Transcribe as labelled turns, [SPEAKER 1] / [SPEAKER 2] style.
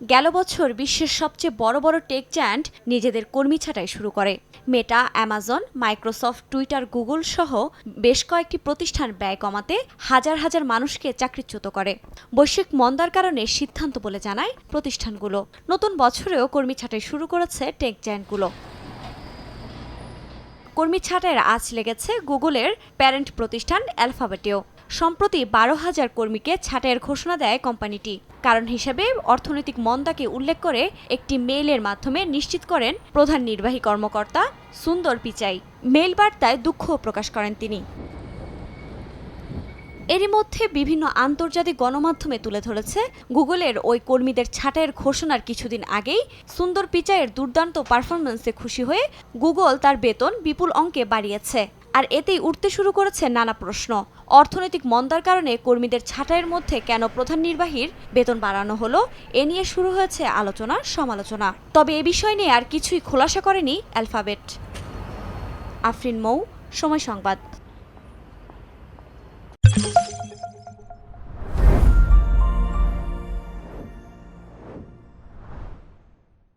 [SPEAKER 1] গেল বছর বিশ্বের সবচেয়ে বড় বড় টেক জায়ান্ট নিজেদের কর্মী ছাঁটাই শুরু করে। Meta Amazon Microsoft Twitter Google সহ বেশ কয়েকটি প্রতিষ্ঠান ব্যয় কমাতে হাজার হাজার মানুষকে চাকরিচ্যুত করে। বৈশ্বিক মন্দার কারণে সিদ্ধান্ত বলে জানায় প্রতিষ্ঠানগুলো। নতুন বছরেও কর্মী ছাঁটাই শুরু করেছে টেক জায়ান্টগুলো কর্মী ছাঁটাইয়ের আজ লেগেছে গুগলের প্যারেন্ট প্রতিষ্ঠান অ্যালফাবেটেও সম্প্রতি বারো হাজার কর্মীকে ছাঁটাইয়ের ঘোষণা দেয় কোম্পানিটি। কারণ হিসেবে অর্থনৈতিক মন্দাকে উল্লেখ করে একটি মেইলের মাধ্যমে নিশ্চিত করেন প্রধান নির্বাহী কর্মকর্তা সুন্দর পিচাই। মেইল বার্তায় দুঃখ প্রকাশ করেন তিনি। এরই মধ্যে বিভিন্ন আন্তর্জাতিক গণমাধ্যমে তুলে ধরেছে গুগলের ওই কর্মীদের ছাঁটাইয়ের ঘোষণার কিছুদিন আগেই সুন্দর পিচাইয়ের দুর্দান্ত পারফরমেন্সে খুশি হয়ে গুগল তার বেতন বিপুল অঙ্কে বাড়িয়েছে। আর এতেই উঠতে শুরু করেছে নানা প্রশ্ন। অর্থনৈতিক মন্দার কারণে কর্মীদের ছাঁটাইয়ের মধ্যে কেন প্রধান নির্বাহীর বেতন বাড়ানো হলো, এ নিয়ে শুরু হয়েছে আলোচনা সমালোচনা। তবে এ বিষয় নিয়ে আর কিছুই খোলাসা করেনি অ্যালফাবেট। আফরিন মৌ, সময় সংবাদ।